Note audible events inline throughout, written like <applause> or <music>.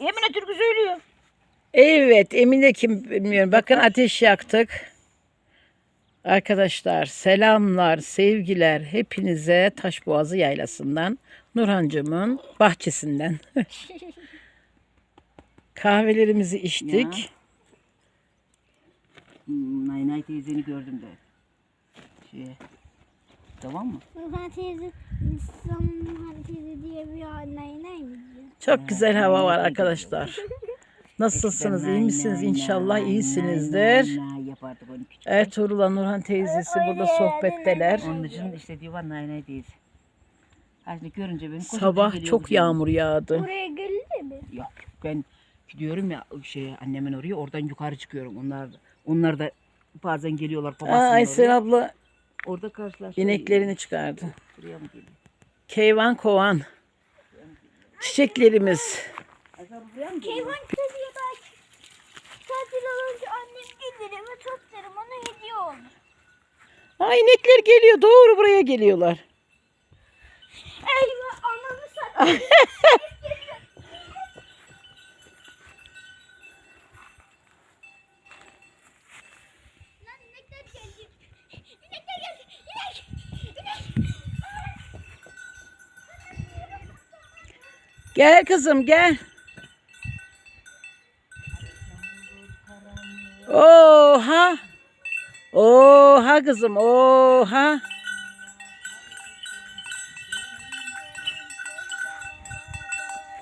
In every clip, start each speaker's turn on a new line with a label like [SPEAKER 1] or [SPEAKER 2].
[SPEAKER 1] Emine Türkü söylüyor.
[SPEAKER 2] Evet Emine kim bilmiyorum. Bakın ateş yaktık. Arkadaşlar selamlar, sevgiler hepinize Taşboğazı Yaylası'ndan, Nurhancımın bahçesinden. <laughs> Kahvelerimizi içtik.
[SPEAKER 1] Hmm, Nay Nay teyzeni gördüm de. Şey. Tamam mı?
[SPEAKER 3] Nurhan teyze, Nurhan teyze diye bir ne mi diyor?
[SPEAKER 2] Çok güzel hava var arkadaşlar. Nasılsınız? iyi misiniz? İnşallah iyisinizdir. Ertuğrul'la Nurhan teyzesi burada sohbetteler.
[SPEAKER 1] Onun için işte Nay teyze. Ha şimdi görünce beni koşup
[SPEAKER 2] Sabah çok yağmur yağdı.
[SPEAKER 3] Buraya geldi mi?
[SPEAKER 1] Yok ben gidiyorum ya şey annemin oraya oradan yukarı çıkıyorum. Onlar onlar da bazen geliyorlar
[SPEAKER 2] Aa,
[SPEAKER 1] babasının
[SPEAKER 2] Aysel
[SPEAKER 1] oraya.
[SPEAKER 2] abla
[SPEAKER 1] Orada karşılaşıyor.
[SPEAKER 2] ineklerini çıkardı.
[SPEAKER 1] Buraya mı geliyor?
[SPEAKER 2] Keyvan kovan. Çiçeklerimiz.
[SPEAKER 1] Aysel buraya mı geliyor?
[SPEAKER 3] Keyvan teyzeye belki tatil olunca annem gelir ve toplarım ona hediye olur.
[SPEAKER 2] Aa, inekler geliyor. Doğru buraya geliyorlar.
[SPEAKER 3] Eyvah anamı sattı. <laughs> Lan inekler geldi. İnekler geldi. İnek. İnek.
[SPEAKER 2] Gel kızım gel. Oha. Oha kızım oha.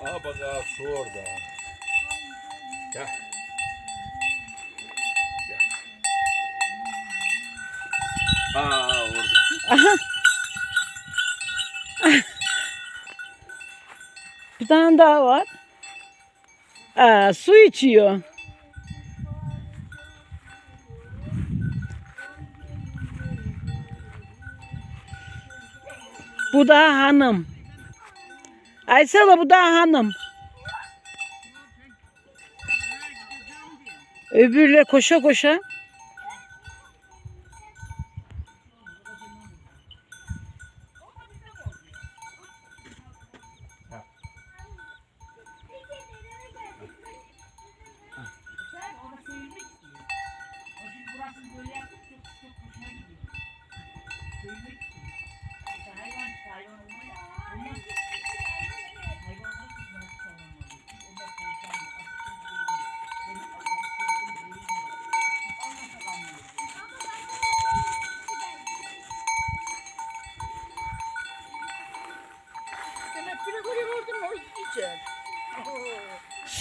[SPEAKER 4] Aa bak su orada. Gel. Gel. Aa orada.
[SPEAKER 2] Bir tane daha var. Aa, su içiyor. Bu da hanım. Aysel bu da hanım. Öbürle koşa koşa.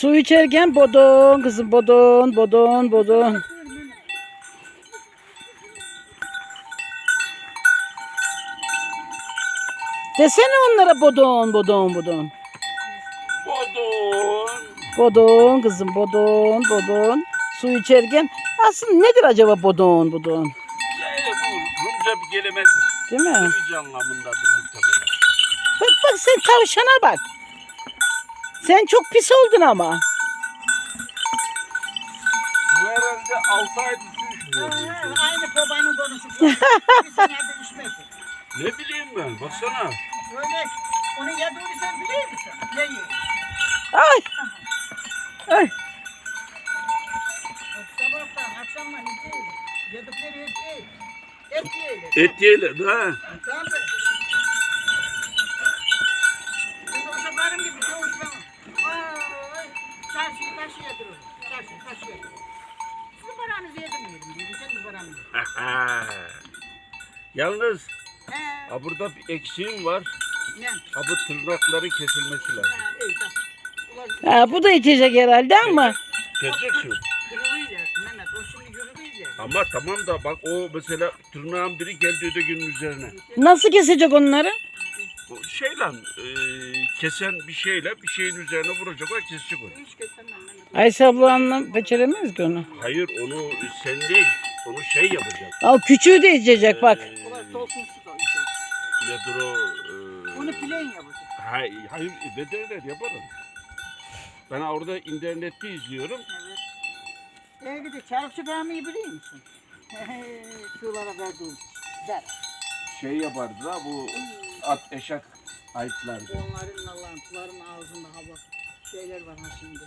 [SPEAKER 2] Su içerken bodon kızım bodon bodon bodon. Desene onlara bodon bodon bodon.
[SPEAKER 4] Bodon.
[SPEAKER 2] Bodon kızım bodon bodon. Su içerken aslında nedir acaba bodon bodon?
[SPEAKER 4] Yani bu Rumca bir kelimedir.
[SPEAKER 2] Değil mi?
[SPEAKER 4] Anlamındadır muhtemelen.
[SPEAKER 2] Bak bak sen tavşana bak. Sen çok pis oldun ama.
[SPEAKER 4] Bu herhalde 6 aydır su içmiyor. bu ülke.
[SPEAKER 5] Aynı babanın konusu. Bir senede içmedi.
[SPEAKER 4] Ne bileyim ben baksana.
[SPEAKER 5] Öyle onu yediğini sen biliyor musun? Neyi?
[SPEAKER 2] Ay. Ay.
[SPEAKER 5] Sabahtan akşamdan içiyor. Yedikleri et değil. Et yiyelim.
[SPEAKER 4] Et yiyelim ha.
[SPEAKER 5] Tamam mı? Şimdi o seferim gibi çoğuşmam. Ay, çarşıyı taşı yedirir. Yedirir. Sizin paranızı yedirmeyelim diyor. Sen de paranı. <laughs>
[SPEAKER 4] Yalnız
[SPEAKER 5] He.
[SPEAKER 4] ha burada bir eksiğim var.
[SPEAKER 5] Ne?
[SPEAKER 4] Ha bu tırnakları kesilmesi lazım.
[SPEAKER 5] Ha, iyi tamam. Ulan
[SPEAKER 2] Ha, bu da içecek herhalde ama.
[SPEAKER 4] Geleceksin.
[SPEAKER 5] kırılıyla. Mehmet o şimdi kırılıyla.
[SPEAKER 4] Ama tamam da bak o mesela tırnağın biri geldi ötekinin üzerine.
[SPEAKER 2] Nasıl kesecek onları?
[SPEAKER 4] O şeyle e, kesen bir şeyle bir şeyin üzerine vuracak o kesecek onu.
[SPEAKER 5] Hiç kesemem.
[SPEAKER 2] Ayşe abla anlam beceremez ki onu.
[SPEAKER 4] Hayır onu sen değil. Onu şey yapacak.
[SPEAKER 2] Al küçüğü de içecek bak.
[SPEAKER 4] Ee,
[SPEAKER 5] Ulan dolsun su da içecek.
[SPEAKER 4] nedir o? e,
[SPEAKER 5] Onu plain yapacak.
[SPEAKER 4] Hayır, hayır ne derler yaparım. Ben orada internette izliyorum.
[SPEAKER 5] Evet. Ee gidi çarpıcı beğenmeyi biliyor musun? <laughs> Şuralara verdiğim. Der.
[SPEAKER 4] Şey yapardı da bu at eşek ayıtlardı.
[SPEAKER 5] Onların Allah'ın ağzında hava. Şeyler var ha şimdi.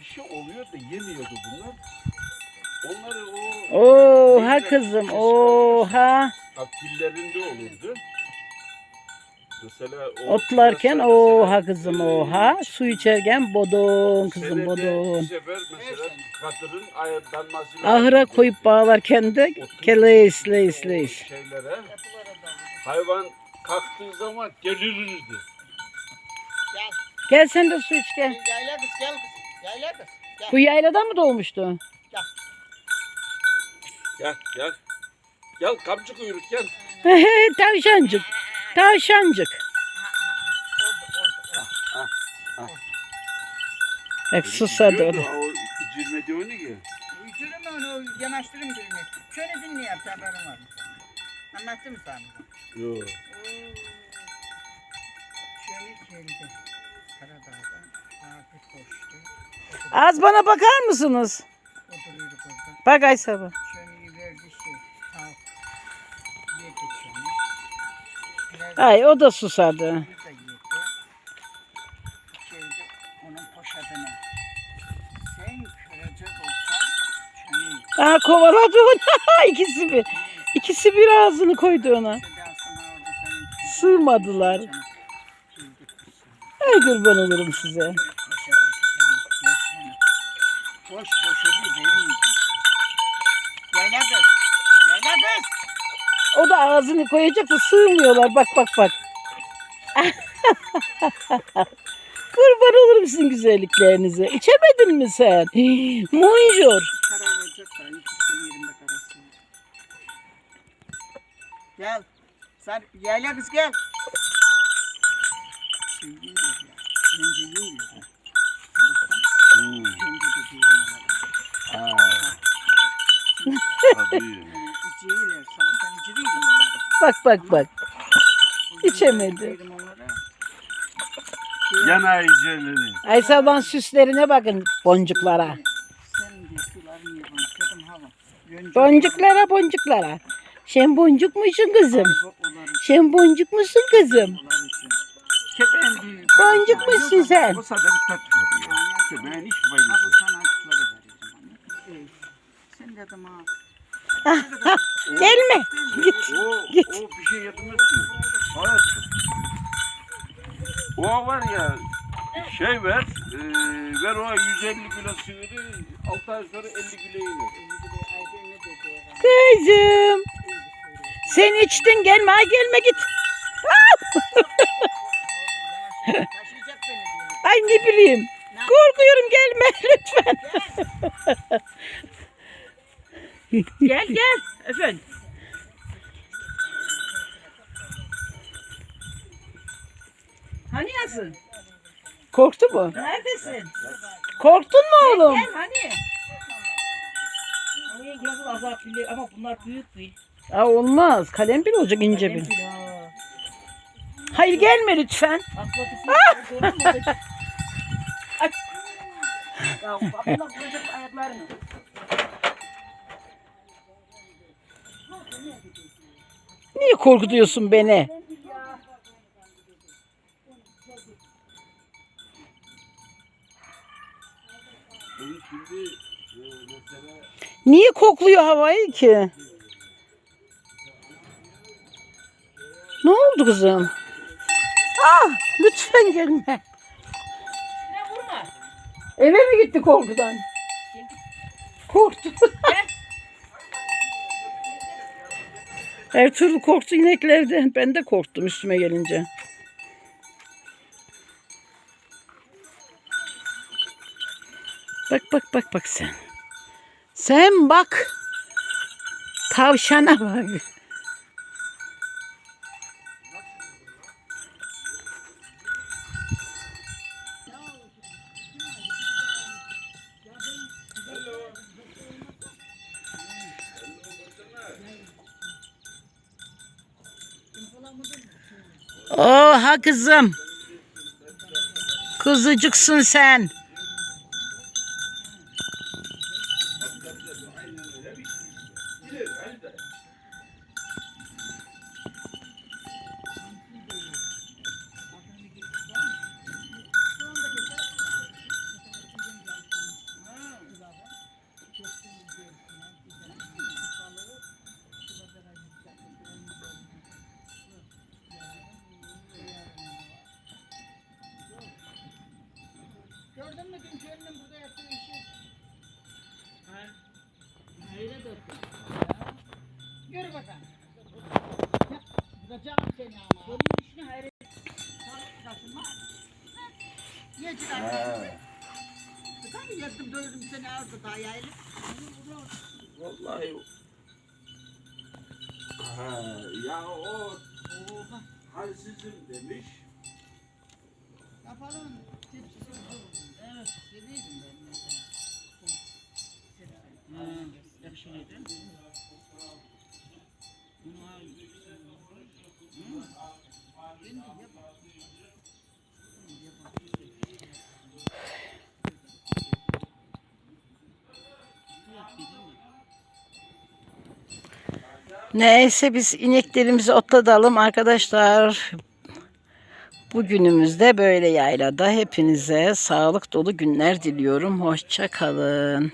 [SPEAKER 4] Bir şey oluyor da yemiyordu bunlar. Onları o
[SPEAKER 2] Oha kızım oha.
[SPEAKER 4] akbillerinde olurdu. Mesela o
[SPEAKER 2] Otlarken
[SPEAKER 4] mesela-
[SPEAKER 2] oha kızım oha. Su içerken bodon kızım bodon. Ahıra koyup bağlarken de leş leş.
[SPEAKER 4] şeylere hayvan kalktığı zaman gelirirdi.
[SPEAKER 5] Gel.
[SPEAKER 2] Gel sen de su iç gel.
[SPEAKER 5] Yayla kız gel kız. Yayla kız. Gel.
[SPEAKER 2] Bu yayladan mı doğmuştu?
[SPEAKER 4] Gel gel. Gel kamçı kuyruk gel. <laughs>
[SPEAKER 2] Tavşancık. Tavşancık. Bak susadı o da.
[SPEAKER 4] O cirmedi onu ki.
[SPEAKER 5] Uydurun onu yanaştırın birini. Şöyle dinle yap haberin var mı? Anlattım mı sana?
[SPEAKER 4] Yok.
[SPEAKER 5] Şöyle geldi.
[SPEAKER 2] Az bana bakar mısınız? Bak Aysel bak. Ay o da susadı. Aa kovaladı onu. <laughs> İkisi bir. İkisi bir ağzını koydu ona. Sığmadılar. Ay kurban olurum size.
[SPEAKER 5] Boş poşeti verin. Yayla kız. Yayla kız.
[SPEAKER 2] O da ağzını koyacak da sığmıyorlar. Bak bak bak. <laughs> kurban olurum sizin güzelliklerinize. İçemedin mi sen? Monjur.
[SPEAKER 5] Kara olacak da hiç istemiyorum da karası. Gel. Sen yayla kız gel. Şey ya. Önce yiyorlar. ha. Sabahtan
[SPEAKER 4] Hmm.
[SPEAKER 5] de diyorum.
[SPEAKER 4] Tabii.
[SPEAKER 5] Yiyorlar. Sabahtan onlara.
[SPEAKER 2] Bak bak bak. İçemedi.
[SPEAKER 4] Yana iyiceleri.
[SPEAKER 2] Aysel'dan süslerine bakın boncuklara. Boncuklara boncuklara. Sen boncuk musun kızım? Sen boncuk musun kızım? Boncuk musun sen?
[SPEAKER 4] O sadece bir tat veriyor. Köpeğin hiç
[SPEAKER 5] Ha
[SPEAKER 4] faydası
[SPEAKER 5] bu sana açıkları veriyorum. İyi. Sen dedim ha.
[SPEAKER 2] Gelme. Git.
[SPEAKER 4] O,
[SPEAKER 2] Git.
[SPEAKER 4] o bir şey yapmaz ki. Hayatım. O var ya şey ver, e, ver o 150 kilo sığırı 6 ay sonra 50 kiloyu ver.
[SPEAKER 2] Kızım. Sen içtin gelme ha gelme git.
[SPEAKER 5] Diyor.
[SPEAKER 2] Ay ne bileyim. Korkuyorum gelme <laughs> lütfen.
[SPEAKER 1] Gel gel. Efendim. Hani yasın?
[SPEAKER 2] Korktu mu?
[SPEAKER 1] Neredesin?
[SPEAKER 2] Korktun mu oğlum?
[SPEAKER 1] Gel hani. Oraya azap bile ama bunlar büyük bir.
[SPEAKER 2] Aa, olmaz. Kalem bir olacak ince bir. Hayır gelme lütfen.
[SPEAKER 1] Atlatırsın. Aç. <laughs> Ya ayaklarını.
[SPEAKER 2] Niye korkutuyorsun beni? Niye kokluyor havayı ki? Ne oldu kızım? Ah lütfen gelme. Eve mi gitti korkudan? Korktu. Ertuğrul korktu ineklerden. Ben de korktum üstüme gelince. Bak bak bak bak sen. Sen bak. Tavşana bak. Oha kızım. Kızıcıksın sen.
[SPEAKER 5] ağzı daha yaylı.
[SPEAKER 4] Vallahi ha, ya o
[SPEAKER 5] Oha.
[SPEAKER 4] halsizim demiş.
[SPEAKER 5] Yapalım. Tepsisi
[SPEAKER 1] Evet, dediydim ben mesela. Ha, yakışılıydı. Bunlar
[SPEAKER 2] Neyse biz ineklerimizi otlatalım arkadaşlar. Bugünümüzde böyle yaylada hepinize sağlık dolu günler diliyorum. Hoşça kalın.